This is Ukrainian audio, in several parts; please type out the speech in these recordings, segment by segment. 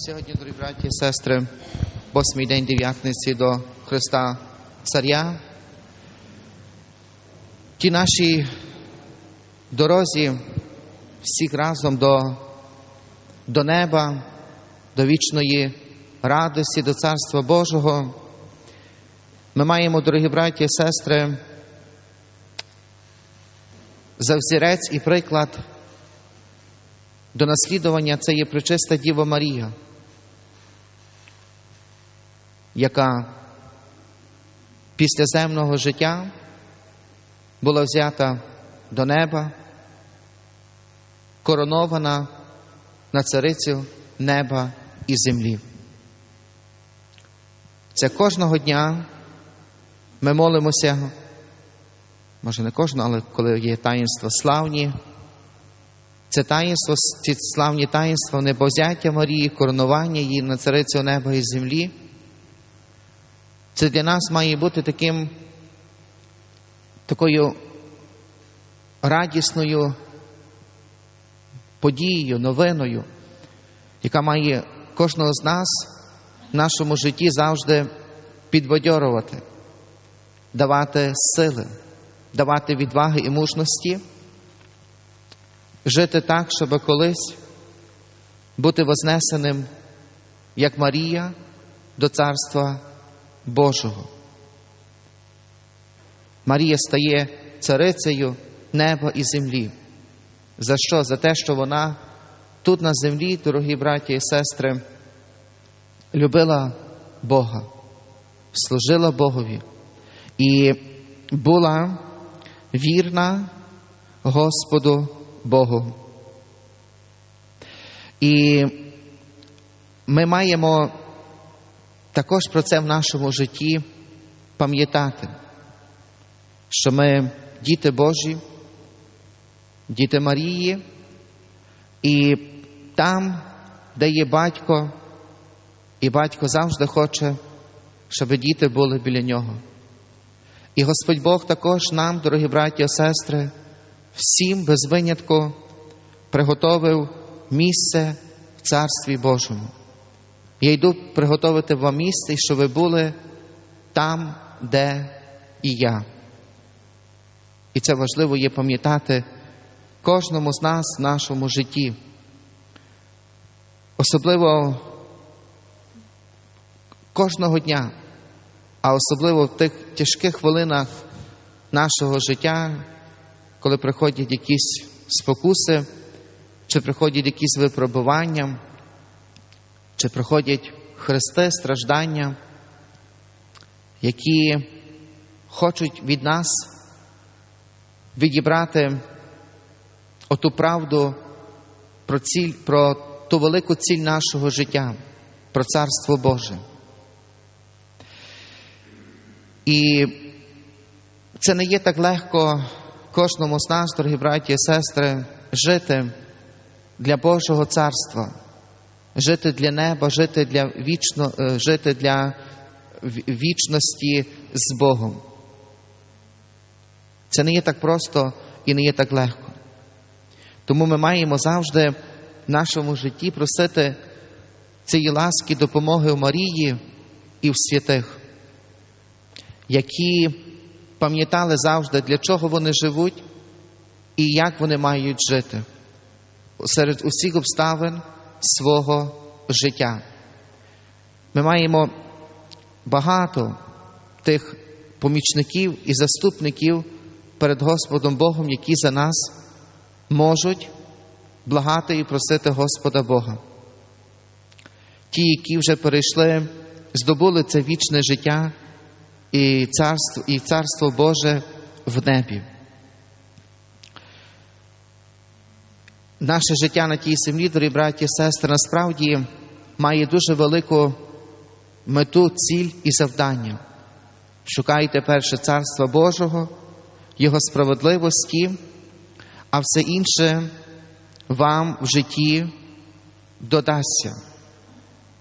Сьогодні, дорогі браті і сестри, восьмий день дев'ятниці до Христа Царя. Ті наші дорозі всіх разом до, до неба, до вічної радості, до Царства Божого. Ми маємо, дорогі браті і сестри, за взірець і приклад до наслідування це є причиста Діва Марія, яка після земного життя була взята до неба, коронована на царицю неба і землі. Це кожного дня ми молимося, може не кожного, але коли є таїнства славні. Це таїнство, ці славні таїнства небозяття Марії, коронування її на царицю неба і землі. Це для нас має бути таким, такою радісною подією, новиною, яка має кожного з нас в нашому житті завжди підбадьорувати, давати сили, давати відваги і мужності жити так, щоб колись бути вознесеним, як Марія, до Царства Божого. Марія стає царицею неба і землі. За що? За те, що вона тут на землі, дорогі браті і сестри, любила Бога, служила Богові і була вірна Господу Богу. І ми маємо також про це в нашому житті пам'ятати, що ми діти Божі, діти Марії, і там, де є батько, і батько завжди хоче, щоб діти були біля нього. І Господь Бог також нам, дорогі браті і сестри, всім без винятку приготовив місце в Царстві Божому. Я йду приготовити вам місце, щоб ви були там, де і я. І це важливо є пам'ятати кожному з нас в нашому житті. Особливо кожного дня, а особливо в тих тяжких хвилинах нашого життя, коли приходять якісь спокуси, чи приходять якісь випробування, чи приходять хрести, страждання, які хочуть від нас відібрати оту правду про ціль, про ту велику ціль нашого життя, про Царство Боже. І це не є так легко кожному з нас, дорогі браті і сестри, жити для Божого царства, жити для неба, жити для вічно, жити для вічності з Богом. Це не є так просто і не є так легко. Тому ми маємо завжди в нашому житті просити цієї ласки допомоги у Марії і в святих, які пам'ятали завжди, для чого вони живуть і як вони мають жити серед усіх обставин свого життя. Ми маємо багато тих помічників і заступників перед Господом Богом, які за нас можуть благати і просити Господа Бога. Ті, які вже перейшли, здобули це вічне життя і царство, і царство Боже в небі. Наше життя на тій землі, дорогі браті і сестри, насправді має дуже велику мету, ціль і завдання. Шукайте перше царство Божого, Його справедливості, а все інше вам в житті додасться.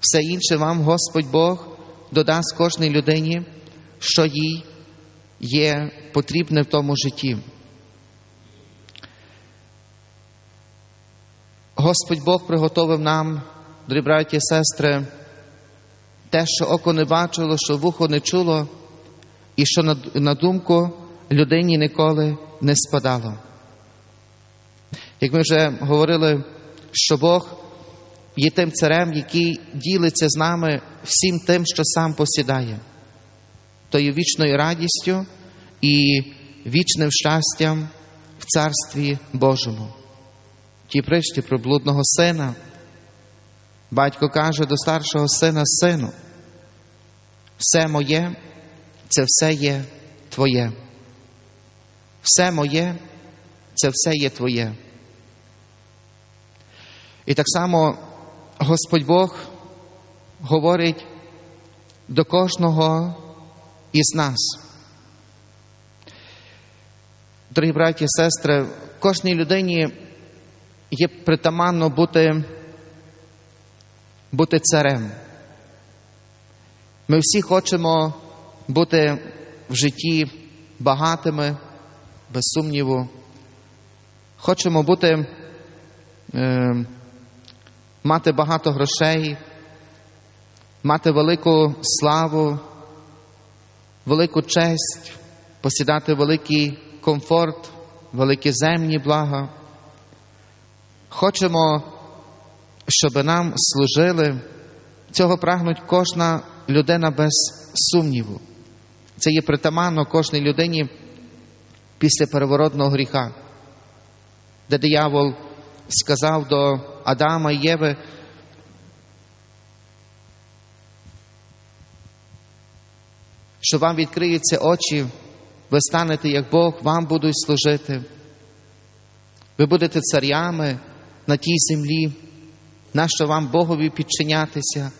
Все інше вам Господь Бог додасть кожній людині, що їй є потрібне в тому житті. Господь Бог приготовив нам дорогі браті і сестри, те, що око не бачило, що вухо не чуло, і що на, на думку людині ніколи не спадало. Як ми вже говорили, що Бог є тим царем, який ділиться з нами всім тим, що сам посідає, тою вічною радістю і вічним щастям в Царстві Божому. Ті причті про блудного сина. Батько каже до старшого сина сину, все моє, це все є твоє. Все моє, це все є твоє. І так само Господь Бог говорить до кожного із нас. Дорогі браті і сестри, кожній людині є притаманно бути, бути царем. Ми всі хочемо бути в житті багатими, без сумніву. Хочемо бути, е, мати багато грошей, мати велику славу, велику честь, посідати великий комфорт, великі земні блага. Хочемо, щоб нам служили. Цього прагнуть кожна людина без сумніву. Це є притаманно кожній людині після переворотного гріха, де диявол сказав до Адама і Єви, що вам відкриються очі, ви станете як Бог, вам будуть служити. Ви будете царями на тій землі, нащо вам Богові підчинятися.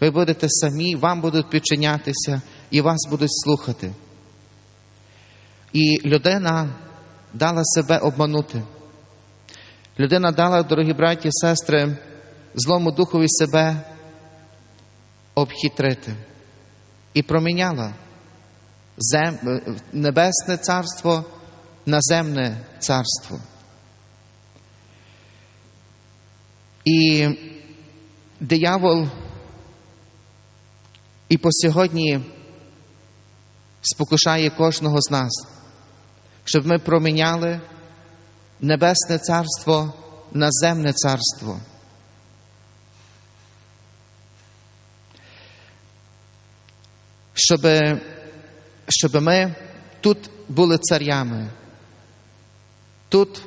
Ви будете самі, вам будуть підчинятися і вас будуть слухати. І людина дала себе обманути. Людина дала, дорогі браті і сестри, злому духові себе обхитрити і проміняла небесне царство на земне царство. І диявол і по сьогодні спокушає кожного з нас, щоб ми проміняли небесне царство на земне царство. Щоб, щоб ми тут були царями, тут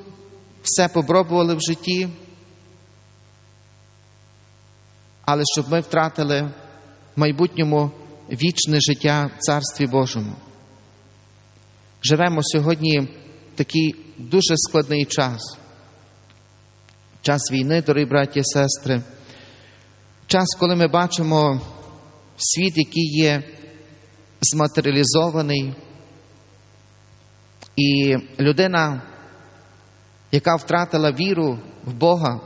все попробували в житті, але щоб ми втратили в майбутньому вічне життя в Царстві Божому. Живемо сьогодні в такий дуже складний час. Час війни, дорогі браті і сестри, час, коли ми бачимо світ, який є зматеріалізований, і людина, яка втратила віру в Бога,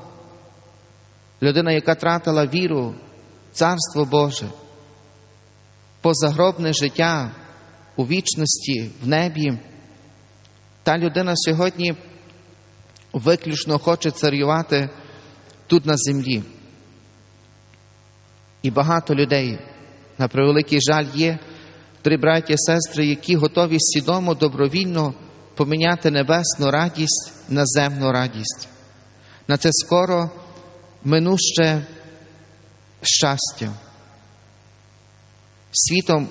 людина, яка втратила віру Царство Боже, позагробне життя у вічності, в небі, та людина сьогодні виключно хоче царювати тут на землі. І багато людей, на превеликий жаль, є три браті і сестри, які готові свідомо, добровільно поміняти небесну радість на земну радість. На це скоро минуще щастя. Світом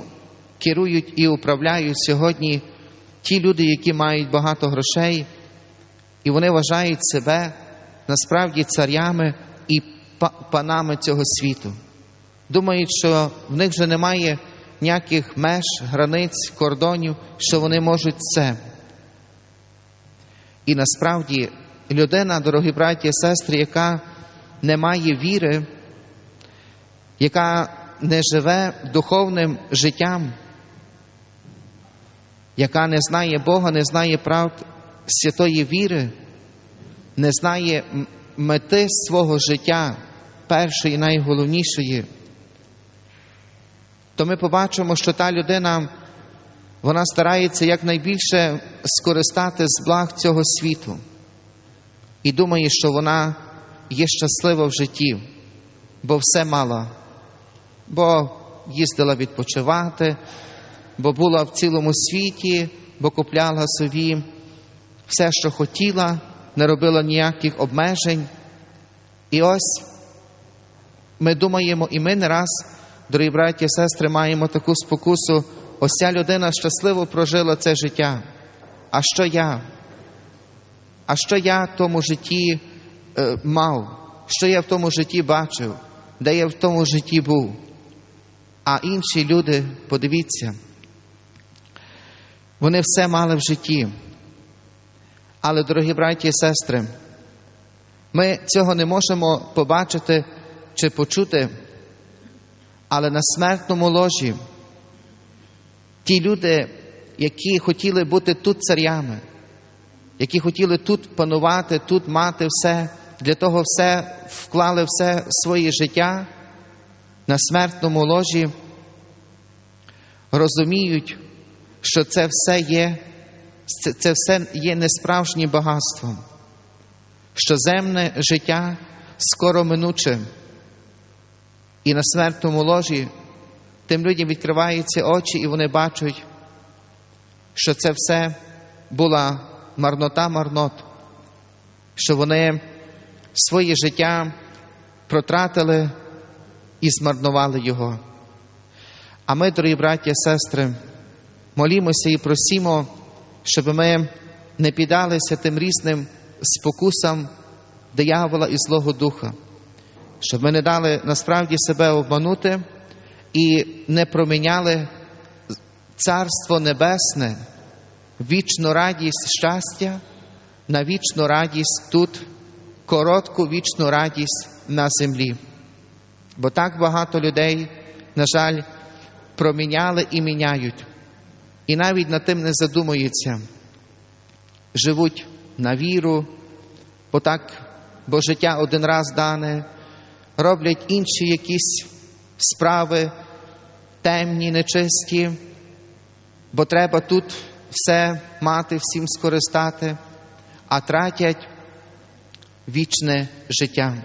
керують і управляють сьогодні ті люди, які мають багато грошей, і вони вважають себе насправді царями і панами цього світу. Думають, що в них вже немає ніяких меж, границь, кордонів, що вони можуть це. І насправді людина, дорогі браті і сестри, яка не має віри, яка не живе духовним життям, яка не знає Бога, не знає правд святої віри, не знає мети свого життя, першої і найголовнішої, то ми побачимо, що та людина, вона старається якнайбільше скористати з благ цього світу і думає, що вона є щаслива в житті. бо все мала, бо їздила відпочивати, бо була в цілому світі, бо купляла собі все, що хотіла, не робила ніяких обмежень. І ось ми думаємо, і ми не раз, дорогі браті і сестри, маємо таку спокусу. Ось ця людина щасливо прожила це життя. А що я? А що я в тому житті е, мав? Що я в тому житті бачив? Де я в тому житті був? А інші люди, подивіться, вони все мали в житті. Але, дорогі браті і сестри, ми цього не можемо побачити чи почути, але на смертному ложі ті люди, які хотіли бути тут царями, які хотіли тут панувати, тут мати все, для того все вклали все своє життя на смертному ложі, розуміють, що це все є, це, це все є несправжнім багатством, що земне життя скоро минуче, і на смертному ложі тим людям відкриваються очі, і вони бачать, що це все була марнота марнот, що вони своє життя протратили і змарнували його. А ми, дорогі браті і сестри, молімося і просімо, щоб ми не піддалися тим різним спокусам диявола і Злого Духа, щоб ми не дали насправді себе обманути і не проміняли Царство Небесне, вічну радість щастя на вічну радість тут, коротку вічну радість на землі. Бо так багато людей, на жаль, проміняли і міняють, і навіть над тим не задумуються, живуть на віру, бо так, бо життя один раз дане, роблять інші якісь справи темні, нечисті, бо треба тут все мати, всім скористати, а тратять вічне життя.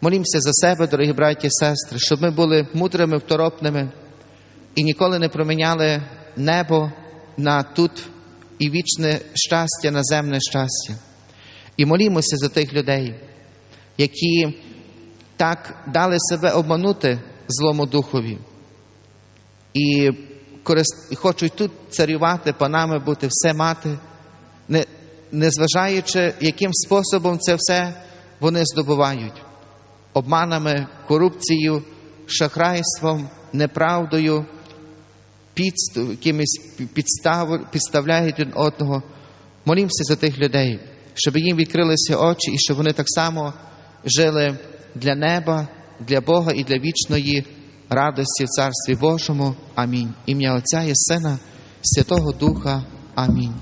Молімося за себе, дорогі браті і сестри, щоб ми були мудрими, второпними і ніколи не проміняли небо на тут і вічне щастя, на земне щастя. І молімося за тих людей, які так дали себе обманути злому духові і хочуть тут царювати, панами бути, все мати. Незважаючи, яким способом це все вони здобувають обманами, корупцією, шахрайством, неправдою, підстав, якимись підстав, підставляють один одного. Молімося за тих людей, щоб їм відкрилися очі і щоб вони так само жили для неба, для Бога і для вічної радості в Царстві Божому. Амінь. Ім'я Отця і Сина, Святого Духа. Амінь.